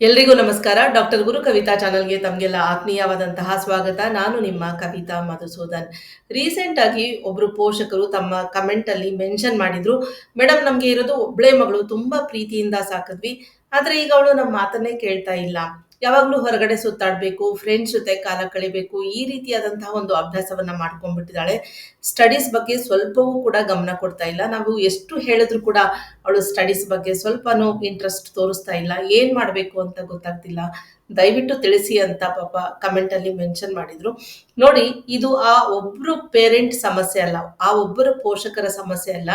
ಎಲ್ರಿಗೂ ನಮಸ್ಕಾರ. ಡಾಕ್ಟರ್ ಗುರು ಕವಿತಾ ಚಾನಲ್ಗೆ ತಮಗೆಲ್ಲ ಆತ್ಮೀಯವಾದಂತಹ ಸ್ವಾಗತ. ನಾನು ನಿಮ್ಮ ಕವಿತಾ ಮಧುಸೂದನ್. ರೀಸೆಂಟ್ ಆಗಿ ಒಬ್ರು ಪೋಷಕರು ತಮ್ಮ ಕಮೆಂಟ್ ಅಲ್ಲಿ ಮೆನ್ಷನ್ ಮಾಡಿದ್ರು. ಮೇಡಮ್ ನಮ್ಗೆ ಇರೋದು ಒಬ್ಳೆ ಮಗಳು ತುಂಬಾ ಪ್ರೀತಿಯಿಂದ ಸಾಕಿದ್ವಿ. ಆದ್ರೆ ಈಗ ಅವಳು ನಮ್ಮ ಮಾತನ್ನೇ ಕೇಳ್ತಾ ಇಲ್ಲ. ಯಾವಾಗ್ಲೂ ಹೊರಗಡೆ ಸುತ್ತಾಡ್ಬೇಕು ಫ್ರೆಂಡ್ಸ್ ಜೊತೆ ಕಾಲ ಕಳಿಬೇಕು, ಈ ರೀತಿಯಾದಂತಹ ಒಂದು ಅಭ್ಯಾಸವನ್ನ ಮಾಡ್ಕೊಂಡ್ಬಿಟ್ಟಿದ್ದಾಳೆ. ಸ್ಟಡೀಸ್ ಬಗ್ಗೆ ಸ್ವಲ್ಪವೂ ಕೂಡ ಗಮನ ಕೊಡ್ತಾ ಇಲ್ಲ. ನಾವು ಎಷ್ಟು ಹೇಳಿದ್ರು ಕೂಡ ಅವಳು ಸ್ಟಡೀಸ್ ಬಗ್ಗೆ ಸ್ವಲ್ಪನೂ ಇಂಟ್ರೆಸ್ಟ್ ತೋರಿಸ್ತಾ ಇಲ್ಲ. ಏನ್ ಮಾಡ್ಬೇಕು ಅಂತ ಗೊತ್ತಾಗ್ತಿಲ್ಲ. ದಯವಿಟ್ಟು ತಿಳಿಸಿ ಅಂತ ಪಾಪ ಕಮೆಂಟ್ ಅಲ್ಲಿ ಮೆನ್ಷನ್ ಮಾಡಿದ್ರು. ನೋಡಿ, ಇದು ಆ ಒಬ್ರು ಪೇರೆಂಟ್ ಸಮಸ್ಯೆ ಅಲ್ಲ, ಆ ಒಬ್ಬರು ಪೋಷಕರ ಸಮಸ್ಯೆ ಅಲ್ಲ.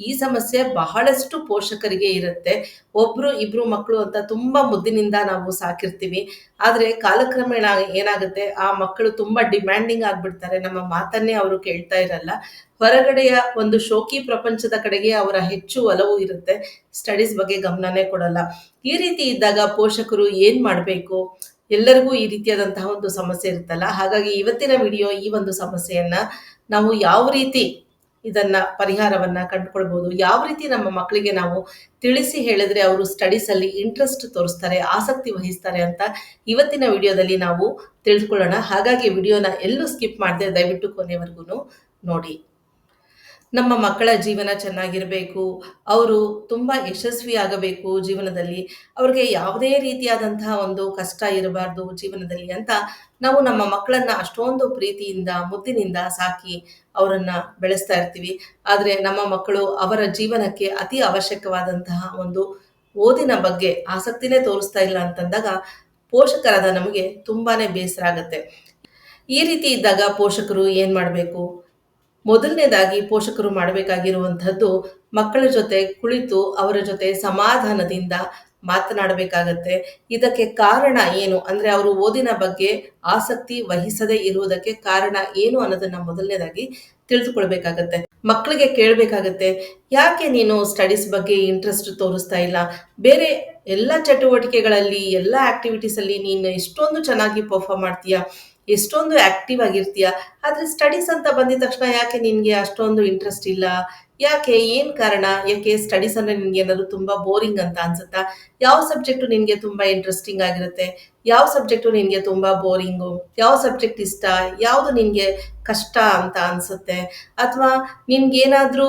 ಈ ಸಮಸ್ಯೆ ಬಹಳಷ್ಟು ಪೋಷಕರಿಗೆ ಇರುತ್ತೆ. ಒಬ್ರು ಇಬ್ರು ಮಕ್ಕಳು ಅಂತ ತುಂಬಾ ಮುದ್ದಿನಿಂದ ನಾವು ಸಾಕಿರ್ತೀವಿ. ಆದ್ರೆ ಕಾಲಕ್ರಮೇಣ ಏನಾಗುತ್ತೆ? ಆ ಮಕ್ಕಳು ತುಂಬಾ ಡಿಮ್ಯಾಂಡಿಂಗ್ ಆಗ್ಬಿಡ್ತಾರೆ. ನಮ್ಮ ಮಾತನ್ನೇ ಅವರು ಕೇಳ್ತಾ ಇರಲ್ಲ. ಹೊರಗಡೆಯ ಒಂದು ಶೋಕಿ ಪ್ರಪಂಚದ ಕಡೆಗೆ ಅವರ ಹೆಚ್ಚು ಒಲವು ಇರುತ್ತೆ. ಸ್ಟಡೀಸ್ ಬಗ್ಗೆ ಗಮನನೇ ಕೊಡಲ್ಲ. ಈ ರೀತಿ ಇದ್ದಾಗ ಪೋಷಕರು ಏನ್ ಮಾಡಬೇಕು? ಎಲ್ಲರಿಗೂ ಈ ರೀತಿಯಾದಂತಹ ಒಂದು ಸಮಸ್ಯೆ ಇರುತ್ತಲ್ಲ? ಹಾಗಾಗಿ ಇವತ್ತಿನ ವಿಡಿಯೋ ಈ ಒಂದು ಸಮಸ್ಯೆಯನ್ನ ನಾವು ಯಾವ ರೀತಿ ಇದನ್ನ ಪರಿಹಾರವನ್ನ ಕಂಡುಕೊಳ್ಬಹುದು ಯಾವ ರೀತಿ ನಮ್ಮ ಮಕ್ಕಳಿಗೆ ನಾವು ತಿಳಿಸಿ ಹೇಳಿದ್ರೆ ಅವರು ಸ್ಟಡೀಸ್ ಅಲ್ಲಿ ಇಂಟ್ರೆಸ್ಟ್ ತೋರಿಸ್ತಾರೆ, ಆಸಕ್ತಿ ವಹಿಸ್ತಾರೆ ಅಂತ ಇವತ್ತಿನ ವಿಡಿಯೋದಲ್ಲಿ ನಾವು ತಿಳಿದುಕೊಳ್ಳೋಣ. ಹಾಗಾಗಿ ವಿಡಿಯೋನ ಎಲ್ಲೂ ಸ್ಕಿಪ್ ಮಾಡದೆ ದಯವಿಟ್ಟು ಕೊನೆವರೆಗೂ ನೋಡಿ. ನಮ್ಮ ಮಕ್ಕಳ ಜೀವನ ಚೆನ್ನಾಗಿರಬೇಕು, ಅವರು ತುಂಬ ಯಶಸ್ವಿ ಆಗಬೇಕು ಜೀವನದಲ್ಲಿ. ಅವ್ರಿಗೆ ಯಾವುದೇ ರೀತಿಯಾದಂತಹ ಒಂದು ಕಷ್ಟ ಇರಬಾರ್ದು ಜೀವನದಲ್ಲಿ ಅಂತ ನಾವು ನಮ್ಮ ಮಕ್ಕಳನ್ನ ಅಷ್ಟೊಂದು ಪ್ರೀತಿಯಿಂದ, ಮುದ್ದಿನಿಂದ ಸಾಕಿ ಅವರನ್ನ ಬೆಳೆಸ್ತಾ ಇರ್ತೀವಿ. ಆದರೆ ನಮ್ಮ ಮಕ್ಕಳು ಅವರ ಜೀವನಕ್ಕೆ ಅತಿ ಅವಶ್ಯಕವಾದಂತಹ ಒಂದು ಓದಿನ ಬಗ್ಗೆ ಆಸಕ್ತಿನೇ ತೋರಿಸ್ತಾ ಇಲ್ಲ ಅಂತಂದಾಗ ಪೋಷಕರಾದ ನಮಗೆ ತುಂಬಾನೇ ಬೇಸರ ಆಗುತ್ತೆ. ಈ ರೀತಿ ಇದ್ದಾಗ ಪೋಷಕರು ಏನು ಮಾಡಬೇಕು? ಮೊದಲನೇದಾಗಿ ಪೋಷಕರು ಮಾಡಬೇಕಾಗಿರುವಂತಹದ್ದು ಮಕ್ಕಳ ಜೊತೆ ಕುಳಿತು ಅವರ ಜೊತೆ ಸಮಾಧಾನದಿಂದ ಮಾತನಾಡಬೇಕಾಗತ್ತೆ. ಇದಕ್ಕೆ ಕಾರಣ ಏನು? ಅಂದ್ರೆ ಅವರು ಓದಿನ ಬಗ್ಗೆ ಆಸಕ್ತಿ ವಹಿಸದೇ ಇರುವುದಕ್ಕೆ ಕಾರಣ ಏನು ಅನ್ನೋದನ್ನ ಮೊದಲನೇದಾಗಿ ತಿಳಿದುಕೊಳ್ಬೇಕಾಗತ್ತೆ. ಮಕ್ಕಳಿಗೆ ಕೇಳಬೇಕಾಗತ್ತೆ, ಯಾಕೆ ನೀನು ಸ್ಟಡೀಸ್ ಬಗ್ಗೆ ಇಂಟ್ರೆಸ್ಟ್ ತೋರಿಸ್ತಾ ಇಲ್ಲ? ಬೇರೆ ಎಲ್ಲ ಚಟುವಟಿಕೆಗಳಲ್ಲಿ, ಎಲ್ಲ ಆಕ್ಟಿವಿಟೀಸ್ ಅಲ್ಲಿ ನೀನು ಎಷ್ಟೊಂದು ಚೆನ್ನಾಗಿ ಪರ್ಫಾರ್ಮ್ ಮಾಡ್ತೀಯಾ? ಎಷ್ಟೊಂದು ಆಕ್ಟಿವ್ ಆಗಿರ್ತೀಯ, ಆದ್ರೆ ಸ್ಟಡೀಸ್ ಅಂತ ಬಂದಿದ ತಕ್ಷಣ ಯಾಕೆ ನಿನಗೆ ಅಷ್ಟೊಂದು ಇಂಟ್ರೆಸ್ಟ್ ಇಲ್ಲ? ಯಾಕೆ, ಏನು ಕಾರಣ? ಯಾಕೆ ಸ್ಟಡೀಸ್ ಅಂದರೆ ನಿನ್ಗೆ ಏನಾದ್ರು ತುಂಬಾ ಬೋರಿಂಗ್ ಅಂತ ಅನ್ಸುತ್ತಾ? ಯಾವ ಸಬ್ಜೆಕ್ಟು ನಿನಗೆ ತುಂಬಾ ಇಂಟ್ರೆಸ್ಟಿಂಗ್ ಆಗಿರುತ್ತೆ? ಯಾವ ಸಬ್ಜೆಕ್ಟು ನಿನಗೆ ತುಂಬಾ ಬೋರಿಂಗು ಯಾವ ಸಬ್ಜೆಕ್ಟ್ ಇಷ್ಟ? ಯಾವುದು ನಿನಗೆ ಕಷ್ಟ ಅಂತ ಅನ್ಸುತ್ತೆ? ಅಥವಾ ನಿನ್ಗೇನಾದ್ರೂ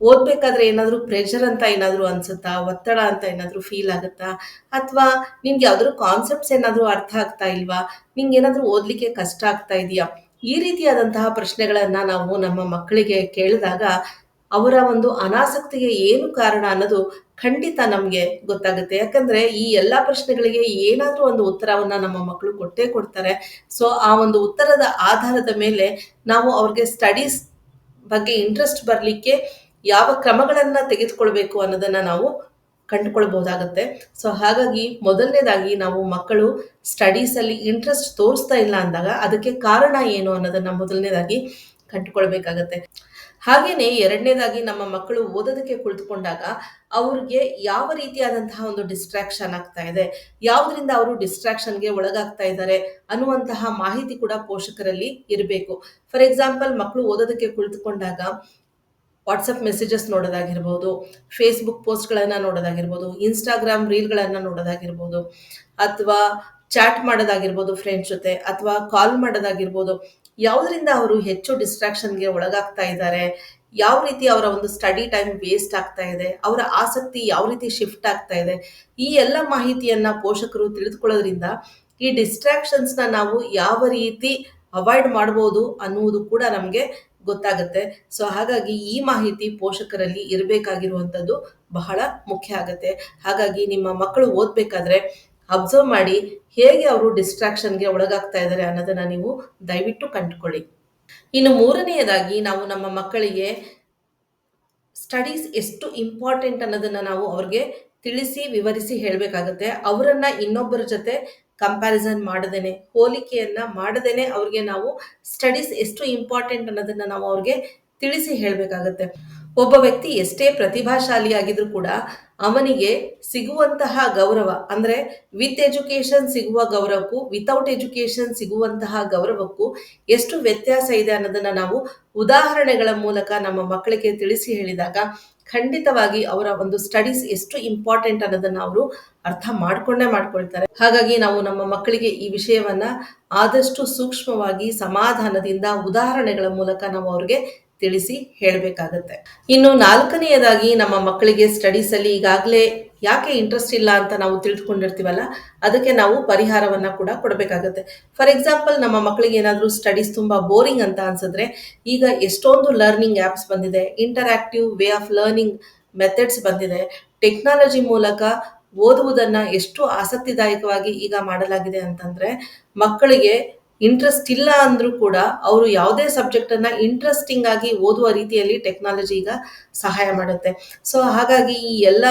ಓದ್ಬೇಕಾದ್ರೆ ಏನಾದರೂ ಪ್ರೆಷರ್ ಅಂತ ಏನಾದರೂ ಅನ್ಸುತ್ತಾ? ಒತ್ತಡ ಅಂತ ಏನಾದರೂ ಫೀಲ್ ಆಗುತ್ತಾ? ಅಥವಾ ನಿನ್ಗೆ ಯಾವ್ದಾದ್ರು ಕಾನ್ಸೆಪ್ಟ್ಸ್ ಏನಾದರೂ ಅರ್ಥ ಆಗ್ತಾ ಇಲ್ವಾ? ನಿಂಗೆ ಏನಾದರೂ ಓದ್ಲಿಕ್ಕೆ ಕಷ್ಟ ಆಗ್ತಾ ಇದೆಯಾ? ಈ ರೀತಿಯಾದಂತಹ ಪ್ರಶ್ನೆಗಳನ್ನ ನಾವು ನಮ್ಮ ಮಕ್ಕಳಿಗೆ ಕೇಳಿದಾಗ ಅವರ ಒಂದು ಅನಾಸಕ್ತಿಗೆ ಏನು ಕಾರಣ ಅನ್ನೋದು ಖಂಡಿತ ನಮಗೆ ಗೊತ್ತಾಗುತ್ತೆ. ಯಾಕಂದ್ರೆ ಈ ಎಲ್ಲ ಪ್ರಶ್ನೆಗಳಿಗೆ ಏನಾದರೂ ಒಂದು ಉತ್ತರವನ್ನು ನಮ್ಮ ಮಕ್ಕಳು ಕೊಟ್ಟೇ ಕೊಡ್ತಾರೆ. ಸೊ ಆ ಒಂದು ಉತ್ತರದ ಆಧಾರದ ಮೇಲೆ ನಾವು ಅವ್ರಿಗೆ ಸ್ಟಡೀಸ್ ಬಗ್ಗೆ ಇಂಟ್ರೆಸ್ಟ್ ಬರಲಿಕ್ಕೆ ಯಾವ ಕ್ರಮಗಳನ್ನ ತೆಗೆದುಕೊಳ್ಬೇಕು ಅನ್ನೋದನ್ನ ನಾವು ಕಂಡುಕೊಳ್ಬಹುದಾಗತ್ತೆ. ಸೊ ಹಾಗಾಗಿ ಮೊದಲನೇದಾಗಿ ನಾವು ಮಕ್ಕಳು ಸ್ಟಡೀಸ್ ಅಲ್ಲಿ ಇಂಟ್ರೆಸ್ಟ್ ತೋರಿಸ್ತಾ ಇಲ್ಲ ಅಂದಾಗ ಅದಕ್ಕೆ ಕಾರಣ ಏನು ಅನ್ನೋದನ್ನ ಮೊದಲನೇದಾಗಿ ಕಂಡುಕೊಳ್ಬೇಕಾಗತ್ತೆ. ಹಾಗೇನೆ ಎರಡನೇದಾಗಿ ನಮ್ಮ ಮಕ್ಕಳು ಓದೋದಕ್ಕೆ ಕುಳಿತುಕೊಂಡಾಗ ಅವ್ರಿಗೆ ಯಾವ ರೀತಿಯಾದಂತಹ ಒಂದು ಡಿಸ್ಟ್ರಾಕ್ಷನ್ ಆಗ್ತಾ ಇದೆ, ಯಾವುದರಿಂದ ಅವರು ಡಿಸ್ಟ್ರಾಕ್ಷನ್ಗೆ ಒಳಗಾಗ್ತಾ ಇದ್ದಾರೆ ಅನ್ನುವಂತಹ ಮಾಹಿತಿ ಕೂಡ ಪೋಷಕರಲ್ಲಿ ಇರಬೇಕು. ಫಾರ್ ಎಕ್ಸಾಂಪಲ್ ಮಕ್ಕಳು ಓದೋದಕ್ಕೆ ಕುಳಿತುಕೊಂಡಾಗ ವಾಟ್ಸಪ್ ಮೆಸೇಜಸ್ ನೋಡೋದಾಗಿರ್ಬೋದು ಫೇಸ್ಬುಕ್ ಪೋಸ್ಟ್ಗಳನ್ನು ನೋಡೋದಾಗಿರ್ಬೋದು ಇನ್ಸ್ಟಾಗ್ರಾಮ್ ರೀಲ್ಗಳನ್ನು ನೋಡೋದಾಗಿರ್ಬೋದು, ಅಥವಾ ಚಾಟ್ ಮಾಡೋದಾಗಿರ್ಬೋದು ಫ್ರೆಂಡ್ಸ್ ಜೊತೆ, ಅಥವಾ ಕಾಲ್ ಮಾಡೋದಾಗಿರ್ಬೋದು, ಯಾವುದರಿಂದ ಅವರು ಹೆಚ್ಚು ಡಿಸ್ಟ್ರಾಕ್ಷನ್ಗೆ ಒಳಗಾಗ್ತಾ ಇದ್ದಾರೆ, ಯಾವ ರೀತಿ ಅವರ ಒಂದು ಸ್ಟಡಿ ಟೈಮ್ ವೇಸ್ಟ್ ಆಗ್ತಾ ಇದೆ, ಅವರ ಆಸಕ್ತಿ ಯಾವ ರೀತಿ ಶಿಫ್ಟ್ ಆಗ್ತಾ ಇದೆ, ಈ ಎಲ್ಲ ಮಾಹಿತಿಯನ್ನ ಪೋಷಕರು ತಿಳಿದುಕೊಳ್ಳೋದ್ರಿಂದ ಈ ಡಿಸ್ಟ್ರಾಕ್ಷನ್ಸ್ನ ನಾವು ಯಾವ ರೀತಿ ಅವಾಯ್ಡ್ ಮಾಡ್ಬೋದು ಅನ್ನುವುದು ಕೂಡ ನಮಗೆ ಗೊತ್ತಾಗುತ್ತೆ. ಸೊ ಹಾಗಾಗಿ ಈ ಮಾಹಿತಿ ಪೋಷಕರಲ್ಲಿ ಇರಬೇಕಾಗಿರುವಂಥದ್ದು ಬಹಳ ಮುಖ್ಯ ಆಗುತ್ತೆ. ಹಾಗಾಗಿ ನಿಮ್ಮ ಮಕ್ಕಳು ಓದಬೇಕಾದ್ರೆ ಅಬ್ಸರ್ವ್ ಮಾಡಿ ಹೇಗೆ ಅವರು ಡಿಸ್ಟ್ರಾಕ್ಷನ್ಗೆ ಒಳಗಾಗ್ತಾ ಇದ್ದಾರೆ ಅನ್ನೋದನ್ನ ನೀವು ದಯವಿಟ್ಟು ಕಂಡುಕೊಳ್ಳಿ. ಇನ್ನು ಮೂರನೆಯದಾಗಿ ನಾವು ನಮ್ಮ ಮಕ್ಕಳಿಗೆ ಸ್ಟಡೀಸ್ ಎಷ್ಟು ಇಂಪಾರ್ಟೆಂಟ್ ಅನ್ನೋದನ್ನ ನಾವು ಅವ್ರಿಗೆ ತಿಳಿಸಿ, ವಿವರಿಸಿ ಹೇಳಬೇಕಾಗುತ್ತೆ. ಅವರನ್ನ ಇನ್ನೊಬ್ಬರ ಜೊತೆ ಕಂಪ್ಯಾರಿಸನ್ ಮಾಡದೇನೆ, ಹೋಲಿಕೆಯನ್ನ ಮಾಡದೇನೆ ಅವ್ರಿಗೆ ನಾವು ಸ್ಟಡೀಸ್ ಎಷ್ಟು ಇಂಪಾರ್ಟೆಂಟ್ ಅನ್ನೋದನ್ನ ನಾವು ಅವ್ರಿಗೆ ತಿಳಿಸಿ ಹೇಳಬೇಕಾಗತ್ತೆ. ಒಬ್ಬ ವ್ಯಕ್ತಿ ಎಷ್ಟೇ ಪ್ರತಿಭಾಶಾಲಿಯಾಗಿದ್ರೂ ಕೂಡ ಅವನಿಗೆ ಸಿಗುವಂತಹ ಗೌರವ, ಅಂದ್ರೆ ವಿತ್ ಎಜುಕೇಶನ್ ಸಿಗುವ ಗೌರವಕ್ಕೂ ವಿತೌಟ್ ಎಜುಕೇಶನ್ ಸಿಗುವಂತಹ ಗೌರವಕ್ಕೂ ಎಷ್ಟು ವ್ಯತ್ಯಾಸ ಇದೆ ಅನ್ನೋದನ್ನ ನಾವು ಉದಾಹರಣೆಗಳ ಮೂಲಕ ನಮ್ಮ ಮಕ್ಕಳಿಗೆ ತಿಳಿಸಿ ಹೇಳಿದಾಗ ಖಂಡಿತವಾಗಿ ಅವರ ಒಂದು ಸ್ಟಡೀಸ್ ಎಷ್ಟು ಇಂಪಾರ್ಟೆಂಟ್ ಅನ್ನೋದನ್ನ ಅವರು ಅರ್ಥ ಮಾಡ್ಕೊಂಡೇ ಮಾಡ್ಕೊಳ್ತಾರೆ. ಹಾಗಾಗಿ ನಾವು ನಮ್ಮ ಮಕ್ಕಳಿಗೆ ಈ ವಿಷಯವನ್ನ ಆದಷ್ಟು ಸೂಕ್ಷ್ಮವಾಗಿ ಸಮಾಧಾನದಿಂದ ಉದಾಹರಣೆಗಳ ಮೂಲಕ ನಾವು ಅವ್ರಿಗೆ ತಿಳಿಸಿ ಹೇಳಬೇಕಾಗತ್ತೆ. ಇನ್ನು ನಾಲ್ಕನೆಯದಾಗಿ ನಮ್ಮ ಮಕ್ಕಳಿಗೆ ಸ್ಟಡೀಸ್ ಅಲ್ಲಿ ಈಗಾಗಲೇ ಯಾಕೆ ಇಂಟ್ರೆಸ್ಟ್ ಇಲ್ಲ ಅಂತ ನಾವು ತಿಳಿದುಕೊಂಡಿರ್ತೀವಲ್ಲ, ಅದಕ್ಕೆ ನಾವು ಪರಿಹಾರವನ್ನ ಕೂಡ ಕೊಡಬೇಕಾಗತ್ತೆ. ಫಾರ್ ಎಕ್ಸಾಂಪಲ್ ನಮ್ಮ ಮಕ್ಕಳಿಗೆ ಏನಾದರೂ ಸ್ಟಡೀಸ್ ತುಂಬಾ ಬೋರಿಂಗ್ ಅಂತ ಅನ್ಸಿದ್ರೆ ಈಗ ಎಷ್ಟೊಂದು ಲರ್ನಿಂಗ್ ಆ್ಯಪ್ಸ್ ಬಂದಿದೆ interactive way of learning methods ಬಂದಿದೆ ಟೆಕ್ನಾಲಜಿ ಮೂಲಕ ಓದುವುದನ್ನ ಎಷ್ಟು ಆಸಕ್ತಿದಾಯಕವಾಗಿ ಈಗ ಮಾಡಲಾಗಿದೆ ಅಂತಂದ್ರೆ ಮಕ್ಕಳಿಗೆ ಇಂಟ್ರೆಸ್ಟ್ ಇಲ್ಲ ಅಂದ್ರೂ ಕೂಡ ಅವರು ಯಾವುದೇ ಸಬ್ಜೆಕ್ಟ್ ಅನ್ನ ಇಂಟ್ರೆಸ್ಟಿಂಗ್ ಆಗಿ ಓದುವ ರೀತಿಯಲ್ಲಿ ಟೆಕ್ನಾಲಜಿ ಈಗ ಸಹಾಯ ಮಾಡುತ್ತೆ. ಸೊ ಹಾಗಾಗಿ ಈ ಎಲ್ಲ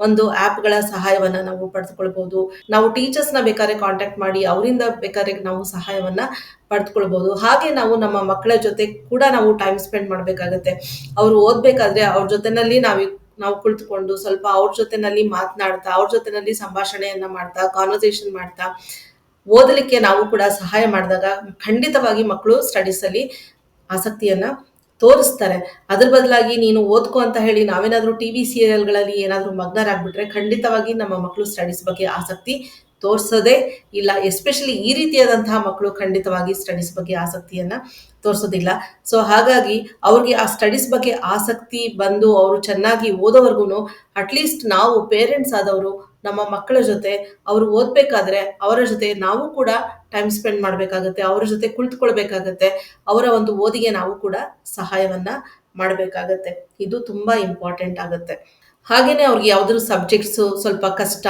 ಒಂದು ಆ್ಯಪ್ಗಳ ಸಹಾಯವನ್ನ ನಾವು ಪಡೆದುಕೊಳ್ಬಹುದು. ನಾವು ಟೀಚರ್ಸ್ನ ಬೇಕಾದ್ರೆ ಕಾಂಟ್ಯಾಕ್ಟ್ ಮಾಡಿ ಅವರಿಂದ ಬೇಕಾದ್ರೆ ನಾವು ಸಹಾಯವನ್ನ ಪಡೆದುಕೊಳ್ಬಹುದು. ಹಾಗೆ ನಾವು ನಮ್ಮ ಮಕ್ಕಳ ಜೊತೆ ಕೂಡ ನಾವು ಟೈಮ್ ಸ್ಪೆಂಡ್ ಮಾಡಬೇಕಾಗತ್ತೆ. ಅವರು ಓದ್ಬೇಕಾದ್ರೆ ಅವ್ರ ಜೊತೆನಲ್ಲಿ ನಾವು ನಾವು ಕುಳಿತುಕೊಂಡು ಸ್ವಲ್ಪ ಅವ್ರ ಜೊತೆನಲ್ಲಿ ಮಾತನಾಡ್ತಾ, ಅವ್ರ ಜೊತೆನಲ್ಲಿ ಸಂಭಾಷಣೆಯನ್ನ ಮಾಡ್ತಾ ಕಾನ್ವರ್ಸೇಷನ್ ಮಾಡ್ತಾ, ಓದಲಿಕ್ಕೆ ನಾವು ಕೂಡ ಸಹಾಯ ಮಾಡಿದಾಗ ಖಂಡಿತವಾಗಿ ಮಕ್ಕಳು ಸ್ಟಡೀಸ್ ಅಲ್ಲಿ ಆಸಕ್ತಿಯನ್ನ ತೋರಿಸ್ತಾರೆ. ಅದ್ರ ಬದಲಾಗಿ ನೀನು ಓದ್ಕೋ ಅಂತ ಹೇಳಿ ನಾವೇನಾದ್ರೂ ಟಿವಿ ಸೀರಿಯಲ್ಗಳಲ್ಲಿ ಏನಾದ್ರೂ ಮಗ್ನರಾಗ್ಬಿಟ್ರೆ ಖಂಡಿತವಾಗಿ ನಮ್ಮ ಮಕ್ಕಳು ಸ್ಟಡೀಸ್ ಬಗ್ಗೆ ಆಸಕ್ತಿ ತೋರಿಸೋದೇ ಇಲ್ಲ ಎಸ್ಪೆಷಲಿ ಈ ರೀತಿಯಾದಂತಹ ಮಕ್ಕಳು ಖಂಡಿತವಾಗಿ ಸ್ಟಡೀಸ್ ಬಗ್ಗೆ ಆಸಕ್ತಿಯನ್ನ ತೋರಿಸೋದಿಲ್ಲ. ಸೊ ಹಾಗಾಗಿ ಅವ್ರಿಗೆ ಆ ಸ್ಟಡೀಸ್ ಬಗ್ಗೆ ಆಸಕ್ತಿ ಬಂದು ಅವರು ಚೆನ್ನಾಗಿ ಓದೋವರೆಗೂ ಅಟ್ಲೀಸ್ಟ್ ನಾವು ಪೇರೆಂಟ್ಸ್ ಆದವರು, ನಮ್ಮ ಮಕ್ಕಳ ಜೊತೆ ಅವರು ಓದ್ಬೇಕಾದ್ರೆ ಅವರ ಜೊತೆ ನಾವು ಕೂಡ ಟೈಮ್ ಸ್ಪೆಂಡ್ ಮಾಡಬೇಕಾಗತ್ತೆ, ಅವರ ಜೊತೆ ಕುಳಿತುಕೊಳ್ಬೇಕಾಗತ್ತೆ, ಅವರ ಒಂದು ಓದಿಗೆ ನಾವು ಕೂಡ ಸಹಾಯವನ್ನ ಮಾಡಬೇಕಾಗತ್ತೆ. ಇದು ತುಂಬಾ ಇಂಪಾರ್ಟೆಂಟ್ ಆಗುತ್ತೆ. ಹಾಗೇನೆ ಅವ್ರಿಗೆ ಯಾವ್ದಾದ್ರು ಸಬ್ಜೆಕ್ಟ್ಸು ಸ್ವಲ್ಪ ಕಷ್ಟ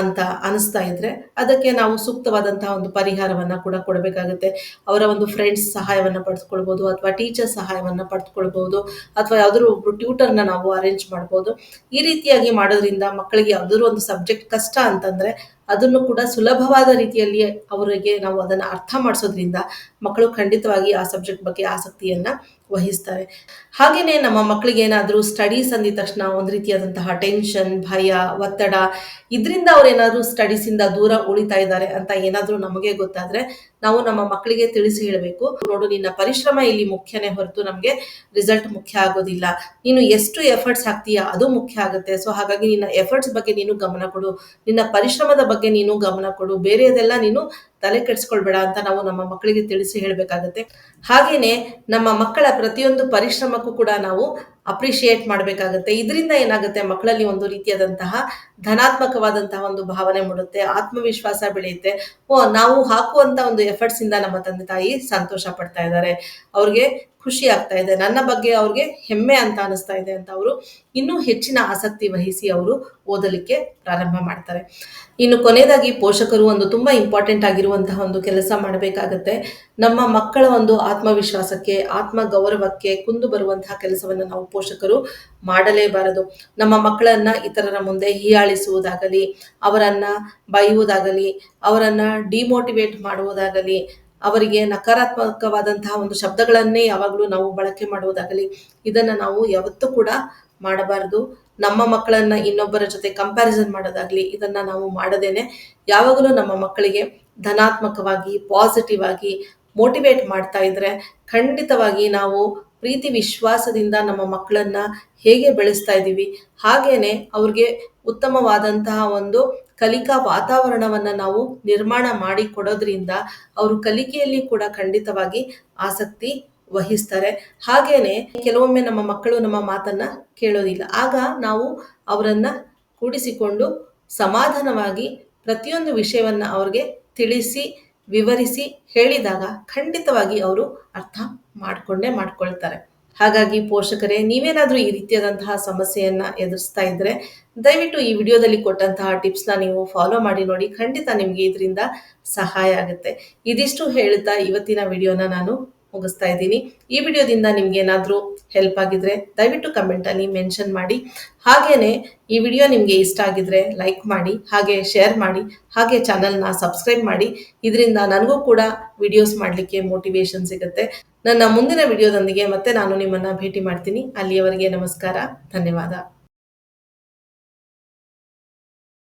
ಅಂತ ಅನಿಸ್ತಾ ಇದ್ರೆ ಅದಕ್ಕೆ ನಾವು ಸೂಕ್ತವಾದಂತಹ ಒಂದು ಪರಿಹಾರವನ್ನ ಕೂಡ ಕೊಡಬೇಕಾಗುತ್ತೆ. ಅವರ ಒಂದು ಫ್ರೆಂಡ್ಸ್ ಸಹಾಯವನ್ನ ಪಡೆದುಕೊಳ್ಬೋದು ಅಥವಾ ಟೀಚರ್ ಸಹಾಯವನ್ನ ಪಡೆದುಕೊಳ್ಬೋದು ಅಥವಾ ಯಾವ್ದಾದ್ರು ಒಬ್ರು ಟ್ಯೂಟರ್ನ ನಾವು ಅರೇಂಜ್ ಮಾಡ್ಬೋದು. ಈ ರೀತಿಯಾಗಿ ಮಾಡೋದ್ರಿಂದ ಮಕ್ಕಳಿಗೆ ಯಾವ್ದಾದ್ರು ಒಂದು ಸಬ್ಜೆಕ್ಟ್ ಕಷ್ಟ ಅಂತಂದ್ರೆ ಅದನ್ನು ಕೂಡ ಸುಲಭವಾದ ರೀತಿಯಲ್ಲಿ ಅವರಿಗೆ ನಾವು ಅದನ್ನ ಅರ್ಥ ಮಾಡಿಸೋದ್ರಿಂದ ಮಕ್ಕಳು ಖಂಡಿತವಾಗಿ ಆ ಸಬ್ಜೆಕ್ಟ್ ಬಗ್ಗೆ ಆಸಕ್ತಿಯನ್ನ ವಹಿಸ್ತಾರೆ. ಹಾಗೇನೆ ನಮ್ಮ ಮಕ್ಕಳಿಗೆ ಏನಾದರೂ ಸ್ಟಡೀಸ್ ಅಂದಿದ ತಕ್ಷಣ ಒಂದು ರೀತಿಯಾದಂತಹ ಟೆನ್ಷನ್ ಭಯ, ಒತ್ತಡ ಇದರಿಂದ ಸ್ಟಡೀಸ್ ಇಂದ ದೂರ ಉಳಿತಾ ಇದ್ದಾರೆ ಅಂತ ಏನಾದರೂ ನಮಗೆ ಗೊತ್ತಾದ್ರೆ ನಾವು ನಮ್ಮ ಮಕ್ಕಳಿಗೆ ತಿಳಿಸಿ ಹೇಳಬೇಕು. ನೋಡು, ನಿನ್ನ ಪರಿಶ್ರಮ ಇಲ್ಲಿ ಮುಖ್ಯನೇ ಹೊರತು ನಮಗೆ ರಿಸಲ್ಟ್ ಮುಖ್ಯ ಆಗೋದಿಲ್ಲ. ನೀನು ಎಷ್ಟು ಎಫರ್ಟ್ಸ್ ಹಾಕ್ತೀಯಾ, ಅದು ಮುಖ್ಯ ಆಗುತ್ತೆ. ಸೊ ಹಾಗಾಗಿ ನಿನ್ನ ಎಫರ್ಟ್ಸ್ ಬಗ್ಗೆ ನೀನು ಗಮನ ಕೊಡು. ನಿನ್ನ ಪರಿಶ್ರಮದ ಬಗ್ಗೆ ನೀನು ಗಮನ ಕೊಡು. ಬೇರೆಯದೆಲ್ಲ ನೀನು ತಲೆ ಕೆಡಿಸ್ಕೊಳ್ಬೇಡ ಅಂತ ನಾವು ನಮ್ಮ ಮಕ್ಕಳಿಗೆ ತಿಳಿಸಿ ಹೇಳಬೇಕಾಗತ್ತೆ. ಹಾಗೇನೆ ನಮ್ಮ ಮಕ್ಕಳ ಪ್ರತಿಯೊಂದು ಪರಿಶ್ರಮಕ್ಕೂ ಕೂಡ ನಾವು ಅಪ್ರಿಶಿಯೇಟ್ ಮಾಡಬೇಕಾಗತ್ತೆ. ಇದರಿಂದ ಏನಾಗುತ್ತೆ, ಮಕ್ಕಳಲ್ಲಿ ಒಂದು ರೀತಿಯಾದಂತಹ ಧನಾತ್ಮಕವಾದಂತಹ ಒಂದು ಭಾವನೆ ಮೂಡುತ್ತೆ. ಆತ್ಮವಿಶ್ವಾಸ ಬೆಳೆಯುತ್ತೆ. ಓ, ನಾವು ಹಾಕುವಂತ ಒಂದು ಎಫರ್ಟ್ಸ್ ಇಂದ ನಮ್ಮ ತಂದೆ ತಾಯಿ ಸಂತೋಷ ಪಡ್ತಾ ಇದ್ದಾರೆ. ಅವ್ರಿಗೆ ಖುಷಿ ಆಗ್ತಾ ಇದೆ. ನನ್ನ ಬಗ್ಗೆ ಅವ್ರಿಗೆ ಹೆಮ್ಮೆ ಅಂತ ಅನಿಸ್ತಾ ಇದೆ ಅಂತ ಅವರು ಇನ್ನೂ ಹೆಚ್ಚಿನ ಆಸಕ್ತಿ ವಹಿಸಿ ಅವರು ಓದಲಿಕ್ಕೆ ಪ್ರಾರಂಭ ಮಾಡ್ತಾರೆ. ಇನ್ನು ಕೊನೆಯದಾಗಿ ಪೋಷಕರು ಒಂದು ತುಂಬಾ ಇಂಪಾರ್ಟೆಂಟ್ ಆಗಿರುವಂತಹ ಒಂದು ಕೆಲಸ ಮಾಡಬೇಕಾಗತ್ತೆ. ನಮ್ಮ ಮಕ್ಕಳ ಒಂದು ಆತ್ಮವಿಶ್ವಾಸಕ್ಕೆ ಆತ್ಮ ಗೌರವಕ್ಕೆ ಕುಂದು ಬರುವಂತಹ ಕೆಲಸವನ್ನು ನಾವು ಪೋಷಕರು ಮಾಡಲೇಬಾರದು. ನಮ್ಮ ಮಕ್ಕಳನ್ನ ಇತರರ ಮುಂದೆ ಹೀಯಾಳಿಸುವುದಾಗಲಿ, ಅವರನ್ನ ಬೈಯುವುದಾಗಲಿ, ಅವರನ್ನ ಡಿಮೋಟಿವೇಟ್ ಮಾಡುವುದಾಗಲಿ ಅವರಿಗೆ ನಕಾರಾತ್ಮಕವಾದಂತಹ ಒಂದು ಶಬ್ದಗಳನ್ನೇ ಯಾವಾಗಲೂ ನಾವು ಬಳಕೆ ಮಾಡುವುದಾಗಲಿ, ಇದನ್ನ ನಾವು ಯಾವತ್ತೂ ಕೂಡ ಮಾಡಬಾರದು. ನಮ್ಮ ಮಕ್ಕಳನ್ನ ಇನ್ನೊಬ್ಬರ ಜೊತೆ ಕಂಪ್ಯಾರಿಸನ್ ಮಾಡೋದಾಗ್ಲಿ, ಇದನ್ನ ನಾವು ಮಾಡದೇನೆ. ಯಾವಾಗಲೂ ನಮ್ಮ ಮಕ್ಕಳಿಗೆ ಧನಾತ್ಮಕವಾಗಿ ಪಾಸಿಟಿವ್ ಆಗಿ ಮೋಟಿವೇಟ್ ಮಾಡ್ತಾ ಇದ್ರೆ ಖಂಡಿತವಾಗಿ ನಾವು ಪ್ರೀತಿ ವಿಶ್ವಾಸದಿಂದ ನಮ್ಮ ಮಕ್ಕಳನ್ನ ಹೇಗೆ ಬೆಳೆಸ್ತಾ ಇದ್ದೀವಿ, ಹಾಗೇನೆ ಅವ್ರಿಗೆ ಉತ್ತಮವಾದಂತಹ ಒಂದು ಕಲಿಕಾ ವಾತಾವರಣವನ್ನ ನಾವು ನಿರ್ಮಾಣ ಮಾಡಿ ಕೊಡೋದ್ರಿಂದ ಅವರು ಕಲಿಕೆಯಲ್ಲಿ ಕೂಡ ಖಂಡಿತವಾಗಿ ಆಸಕ್ತಿ ವಹಿಸ್ತಾರೆ. ಹಾಗೇನೆ ಕೆಲವೊಮ್ಮೆ ನಮ್ಮ ಮಕ್ಕಳು ನಮ್ಮ ಮಾತನ್ನ ಕೇಳೋದಿಲ್ಲ. ಆಗ ನಾವು ಅವರನ್ನ ಕೂಡಿಸಿಕೊಂಡು ಸಮಾಧಾನವಾಗಿ ಪ್ರತಿಯೊಂದು ವಿಷಯವನ್ನ ಅವ್ರಿಗೆ ತಿಳಿಸಿ, ವಿವರಿಸಿ ಹೇಳಿದಾಗ ಖಂಡಿತವಾಗಿ ಅವರು ಅರ್ಥ ಮಾಡ್ಕೊಂಡೇ ಮಾಡ್ಕೊಳ್ತಾರೆ. ಹಾಗಾಗಿ ಪೋಷಕರೇ, ನೀವೇನಾದರೂ ಈ ರೀತಿಯಾದಂತಹ ಸಮಸ್ಯೆಯನ್ನ ಎದುರಿಸ್ತಾ ಇದ್ರೆ ದಯವಿಟ್ಟು ಈ ವಿಡಿಯೋದಲ್ಲಿ ಕೊಟ್ಟಂತಹ ಟಿಪ್ಸ್ನ ನೀವು ಫಾಲೋ ಮಾಡಿ ನೋಡಿ, ಖಂಡಿತ ನಿಮಗೆ ಇದರಿಂದ ಸಹಾಯ ಆಗುತ್ತೆ. ಇದಿಷ್ಟು ಹೇಳ್ತಾ ಇವತ್ತಿನ ವಿಡಿಯೋನ ನಾನು ಮುಗಿಸ್ತಾ ಇದ್ದೀನಿ. ಈ ವಿಡಿಯೋದಿಂದ ನಿಮ್ಗೆ ಏನಾದರೂ ಹೆಲ್ಪ್ ಆಗಿದ್ರೆ ದಯವಿಟ್ಟು ಕಮೆಂಟ್ ಅಲ್ಲಿ ಮೆನ್ಷನ್ ಮಾಡಿ. ಹಾಗೇನೆ ಈ ವಿಡಿಯೋ ನಿಮಗೆ ಇಷ್ಟ ಆಗಿದ್ರೆ ಲೈಕ್ ಮಾಡಿ, ಹಾಗೆ ಶೇರ್ ಮಾಡಿ, ಹಾಗೆ ಚಾನಲ್ನ ಸಬ್ಸ್ಕ್ರೈಬ್ ಮಾಡಿ. ಇದರಿಂದ ನನಗೂ ಕೂಡ ವಿಡಿಯೋಸ್ ಮಾಡಲಿಕ್ಕೆ ಮೋಟಿವೇಶನ್ ಸಿಗುತ್ತೆ. ನನ್ನ ಮುಂದಿನ ವಿಡಿಯೋದೊಂದಿಗೆ ಮತ್ತೆ ನಾನು ನಿಮ್ಮನ್ನ ಭೇಟಿ ಮಾಡ್ತೀನಿ. ಅಲ್ಲಿಯವರೆಗೆ ನಮಸ್ಕಾರ, ಧನ್ಯವಾದ.